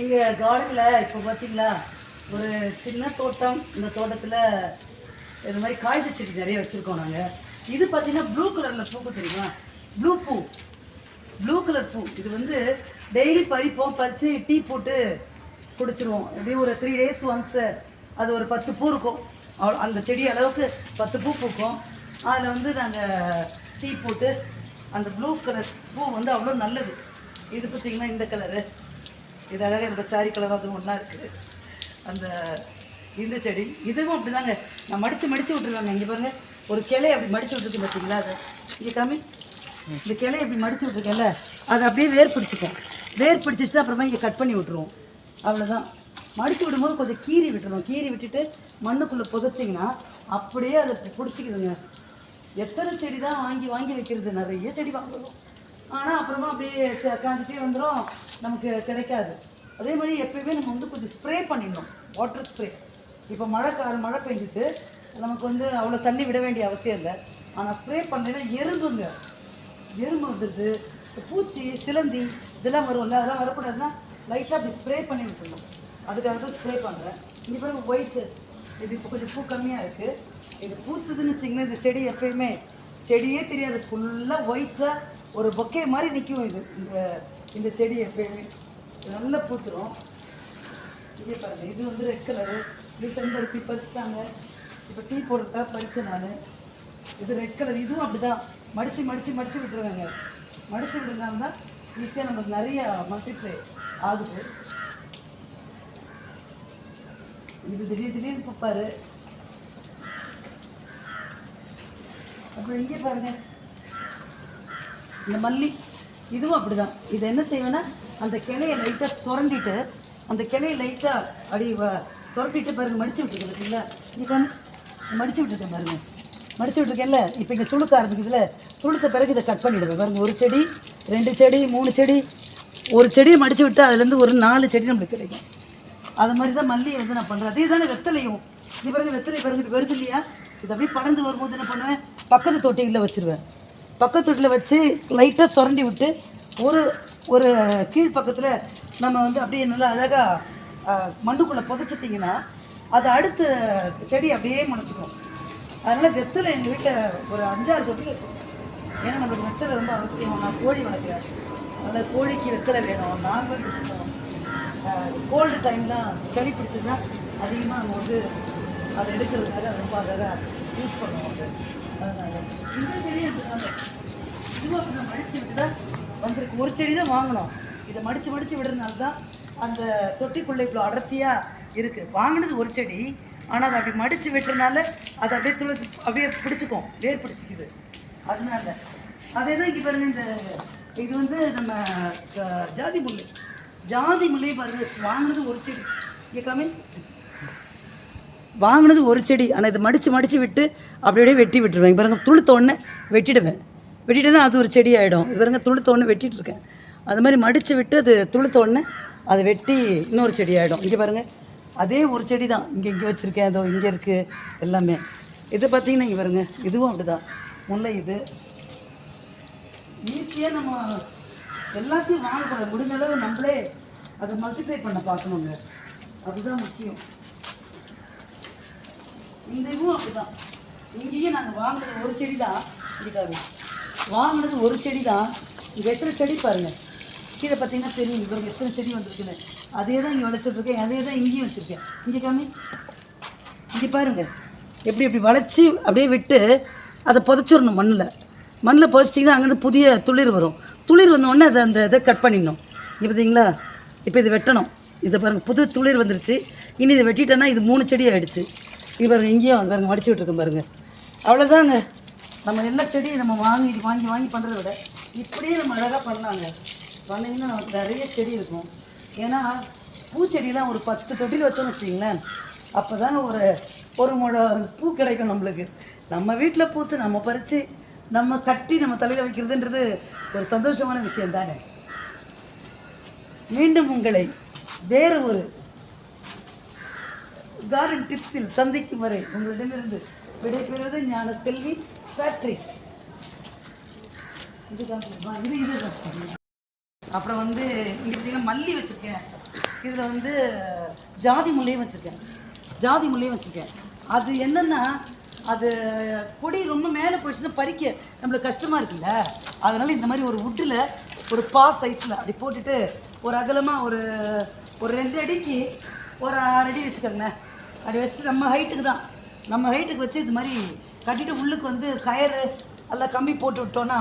எங்கள் கார்டனில் இப்போ பார்த்தீங்களா ஒரு சின்ன தோட்டம். இந்த தோட்டத்தில் இது மாதிரி காய்கறி செடி நிறைய வச்சுருக்கோம் நாங்கள் இது பார்த்தீங்கன்னா ப்ளூ கலரில் பூக்கு தெரியுமா? ப்ளூ பூ. ப்ளூ கலர் பூ. இது வந்து டெய்லி பறிப்போம் பறித்து டீ போட்டு குடிச்சிருவோம். எப்படியும் ஒரு த்ரீ டேஸ் ஒன்ஸ் அது ஒரு பத்து பூ இருக்கும். அவ்வளோ அந்த செடி அளவுக்கு பத்து பூ பூக்கும். அதில் வந்து நாங்கள் டீ போட்டு அந்த ப்ளூ கலர் பூ வந்து அவ்வளோ நல்லது. இது பார்த்தீங்கன்னா இந்த கலரு இது அழகாக என்னோட சாரி கலர் அதுவும் ஒன்றா இருக்குது. அந்த இந்த செடி இதுவும் அப்படிதாங்க. நான் மடித்து மடித்து விட்ருவேங்க இங்கே பாருங்க ஒரு கிளை அப்படி மடித்து விட்ருக்கு பார்த்தீங்களா அதை? இங்கே காமி இந்த கிளை இப்படி மடித்து விட்ருக்கேன்ல அதை அப்படியே வேர் பிடிச்சிக்கும் வேர் பிடிச்சிட்டு அப்புறமா இங்கே கட் பண்ணி விட்ருவோம் அவ்வளோதான் மடித்து விடும்போது கொஞ்சம் கீறி விட்டுருவோம் கீறி விட்டுட்டு மண்ணுக்குள்ளே புதைச்சிங்கன்னா அப்படியே அதை பிடிச்சிக்கிதுங்க. எத்தனை செடி தான் வாங்கி வாங்கி வைக்கிறது? நிறைய செடி வாங்குறோம். ஆனால் அப்புறமா அப்படியே ச- காஞ்சிட்டே வந்துடும் நமக்கு கிடைக்காது. அதே மாதிரி எப்பயுமே நம்ம வந்து கொஞ்சம் ஸ்ப்ரே பண்ணிடணும். வாட்டர் ஸ்ப்ரே இப்போ மழை காலம் மழை பெஞ்சிட்டு நமக்கு வந்து அவ்வளோ தண்ணி விட வேண்டிய அவசியம் இல்லை. ஆனால் ஸ்ப்ரே பண்ணலைன்னா எறும்புங்க எறும்பு வந்துடுது பூச்சி சிலந்தி இதெல்லாம் வரும்ல அதெல்லாம் வரக்கூடாதுன்னா லைட்டாக அப்படி ஸ்ப்ரே பண்ணி விட்டுணும் அதுக்காக தான் ஸ்ப்ரே பண்ணுறேன் இங்கே பாருங்க ஒயிட்டு இது இப்போ கொஞ்சம் பூ கம்மியாக இருக்குது இது பூத்துதுன்னு வச்சிங்கன்னா இந்த செடி எப்பயுமே. செடியே தெரியாது. ஃபுல்லாக ஒயிட்டாக ஒரு பொக்கே மாதிரி நிற்கும் இது. இந்த இந்த செடி எப்பயுமே நல்லா பூத்துரும். இங்கே பாருங்க இது வந்து ரெட் கலரு டிசம்பர் செம்பருத்தி பறிச்சிட்டாங்க. இப்போ டீ போடுறதா பறித்தேன் நான். இது ரெட் கலர் இதுவும் அப்படிதான். மடித்து மடித்து மடித்து விட்டுருவாங்க. மடித்து விட்டுருந்தாங்கன்னா தான் ஈஸியாக நமக்கு நிறைய மல்டிப்ளை ஆகுது. இது திடீர் திடீர்னு பூப்பாரு. அப்புறம் இங்கே பாருங்க. இந்த மல்லி இதுவும் அப்படிதான். இது என்ன செய்வேன்னா அந்த கிளையை லைட்டாக சுரண்டிட்டு அந்த கிளையை லைட்டாக அடி வ- சுரண்டிட்டு பாருங்க மடித்து விட்டுருக்கு பார்த்தீங்களா இதுதான் மடித்து விட்டுருக்கேன் பாருங்கள் மடித்து விட்டுருக்கேன்ல? இப்போ இங்கே துளுக்க ஆரம்பிக்குதுல. துளுத்த பிறகு இதை கட் பண்ணிவிடுவேன் பாருங்க ஒரு செடி ரெண்டு செடி மூணு செடி. ஒரு செடியை மடித்து விட்டு அதுலேருந்து ஒரு நாலு செடி நம்மளுக்கு கிடைக்கும். அது மாதிரி தான் மல்லியை வந்து நான் பண்ணுறேன் அதே தானே வெத்தலையும். இது பிறகு வெத்தலை பாருங்க வருது இல்லையா? இது அப்படியே படர்ந்து வரும்போது என்ன பண்ணுவேன்? பக்கத்து தொட்டிகளில் வச்சிருவேன். பக்கத்து வீட்டில் வச்சு லைட்டாக சுரண்டி விட்டு ஒரு ஒரு கீழ் பக்கத்தில் நம்ம வந்து அப்படியே நல்லா அழகாக மண்ணுக்குள்ளே புதைச்சிட்டிங்கன்னா அது அடுத்த செடி அப்படியே முளைச்சிக்கும் அதனால் வெத்தலை எங்கள் வீட்டில் ஒரு அஞ்சாறு தொட்டி வச்சுருக்கோம். ஏன்னா நம்மளுக்கு வெத்தலை ரொம்ப அவசியம். நான் கோழி வளர்க்குறேன். அதனால் கோழிக்கு வெத்தலை வேணும். நார்மல் கோல்டு டைம்லாம் சளி பிடிச்சதுன்னா அதிகமாக நம்ம வந்து அதை எடுக்கிறதுக்காக ரொம்ப அதை யூஸ் பண்ணுவோம் அது. அதனால் இந்த செடியும் அப்படிதாங்க இதுவும் அப்படி மடித்து விட்டுதான் வந்திருக்கு. ஒரு செடி தான் வாங்கினோம் இதை மடித்து மடித்து விடுறதுனால தான் அந்த தொட்டிக்குள்ளே இவ்வளோ அடர்த்தியாக இருக்குது வாங்கினது ஒரு செடி. ஆனால் அதை அப்படி மடித்து விட்டுறதுனால அதை அப்படியே துளசி அப்படியே பிடிச்சிக்கும். வேர் பிடிச்சிக்குது. அதனால அதே தான் இங்கே பாருங்க இந்த இது வந்து நம்ம ஜாதி முல்லை. ஜாதி முல்லை பாருங்க வாங்கினது ஒரு செடி. இங்கே கம்மி வாங்கினது ஒரு செடி ஆனால் இதை மடித்து மடித்து விட்டு அப்படியே வெட்டி விட்டுருவேன். இவருங்க பாருங்க துளுத்த வெட்டிடுவேன். வெட்டிட்டேன்னா அது ஒரு செடி ஆகிடும் இது பாருங்க துளுத்த இருக்கேன். அது மாதிரி மடித்து விட்டு அது துளுத்தோடனே அதை வெட்டி இன்னொரு செடி ஆகிடும் இங்கே பாருங்கள் அதே ஒரு செடி தான் இங்கே இங்கே வச்சுருக்கேன். அதோ இங்கே இருக்குது எல்லாமே. இது பார்த்தீங்கன்னா இங்கே பாருங்க இதுவும் அப்படிதான். முல்லை இது. ஈஸியாக நம்ம எல்லாத்தையும் வாங்கக்கூடாது. முடிஞ்ச அளவு நம்மளே அதை மல்டிப்ளை பண்ண பார்க்கணுங்க. அதுதான் முக்கியம். இந்த இதுவும் அப்படிதான். இங்கேயும் நாங்கள் வாங்கினது ஒரு செடி தான் இதுக்காக வாங்கினது ஒரு செடி தான் இங்கே எத்தனை செடி பாருங்க. கீழே பார்த்தீங்கன்னா தெரியும். இவருக்கு எத்தனை செடி வந்திருக்குன்னு. அதே தான் இங்கே வளர்த்துட்டு அதே தான் இங்கேயும் வச்சுருக்கேன். இங்கே காமி. இங்கே பாருங்க. எப்படி எப்படி வளைச்சி அப்படியே விட்டு அதை புதைச்சிடணும் மண்ணில். மண்ணில் புதைச்சிட்டிங்கன்னா அங்கேருந்து புதிய துளிர் வரும். துளிர் வந்தோடனே அதை அந்த இதை கட் பண்ணிடணும். இங்கே பார்த்தீங்களா? இப்போ இது வெட்டணும். இதை பாருங்கள் புது துளிர் வந்துருச்சு. இனி இதை வெட்டிட்டேன்னா இது மூணு செடி ஆகிடுச்சு இது பாருங்க இங்கேயும் வந்து பாருங்க மடிச்சு விட்டுருக்கோம் பாருங்க. அவ்வளோதாங்க நம்ம எல்லா செடியும் நம்ம வாங்கி வாங்கி வாங்கி பண்ணுறத விட இப்படியே நம்ம அழகாக பண்ணலாங்க. பண்ணிங்கன்னா நமக்கு நிறைய செடி இருக்கும். ஏன்னா பூச்செடியெலாம் ஒரு பத்து தொட்டியில் வச்சோம்னு வச்சிங்களேன் அப்போ தாங்க ஒரு ஒரு முழ பூ கிடைக்கும் நம்மளுக்கு. நம்ம வீட்டில் பூத்து நம்ம பறித்து நம்ம கட்டி நம்ம தலையில் வைக்கிறதுன்றது ஒரு சந்தோஷமான விஷயம் தானே மீண்டும் உங்களை வேறு ஒரு கார்டன் டிப்ஸில் சந்திக்கும் வரை உங்களிடமிருந்து விடைபெறுவது ஞான செல்வி ஃபேக்ட்ரி இதுதான் இது இதுதான் அப்புறம் வந்து இங்கே பார்த்தீங்கன்னா மல்லி வச்சுருக்கேன். இதில் வந்து ஜாதி முல்லையும் வச்சுருக்கேன். ஜாதி முல்லையும் வச்சுருக்கேன். அது என்னென்னா அது கொடி ரொம்ப மேலே போயிடுச்சுன்னா பறிக்க நம்மளுக்கு கஷ்டமாக இருக்குல்ல? அதனால் இந்த மாதிரி ஒரு வுட்டில் ஒரு பா சைஸில் அப்படி போட்டுட்டு ஒரு அகலமாக ஒரு ஒரு ரெண்டு அடிக்கு ஒரு ஆறு அடி வச்சுக்கோங்க அப்படி வச்சுட்டு நம்ம ஹைட்டுக்கு தான். நம்ம ஹைட்டுக்கு வச்சு இது மாதிரி கட்டிட்டு உள்ளுக்கு வந்து கயறு எல்லாம் கம்மி போட்டு விட்டோன்னா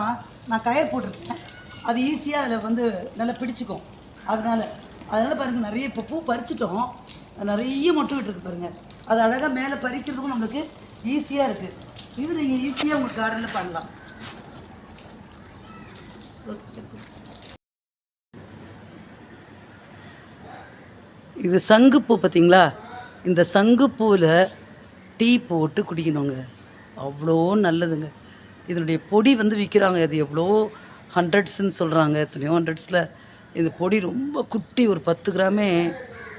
நான் கயர் போட்டிருக்கேன். அது ஈஸியாக அதில் வந்து நல்லா பிடிச்சிக்கும். அதனால் அதனால் பாருங்கள் நிறைய இப்போ பூ பறிச்சிட்டோம். நிறைய மொட்டை விட்டுருக்கு பாருங்கள் அது அழகாக மேலே பறிக்கிறதுக்கும் நம்மளுக்கு ஈஸியாக இருக்குது இது நீங்கள் ஈஸியாக உங்களுக்கு கார்டனில் பண்ணலாம். இது சங்குப்பூ பார்த்தீங்களா இந்த சங்குப்பூவில் டீ போட்டு குடிக்கணுங்க. அவ்வளோ நல்லதுங்க. இதனுடைய பொடி வந்து விற்கிறாங்க இது எவ்வளோ ஹண்ட்ரட்ஸ்ன்னு சொல்கிறாங்க எத்தனையோ ஹண்ட்ரட்ஸில் இந்த பொடி ரொம்ப குட்டி ஒரு பத்து கிராமே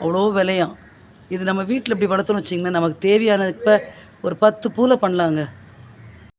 அவ்வளோ விலையாம். இது நம்ம வீட்டில் இப்படி வளர்த்தோம்னு வச்சிங்கன்னா நமக்கு தேவையான இப்போ ஒரு பத்து பூவில் பண்ணலாங்க.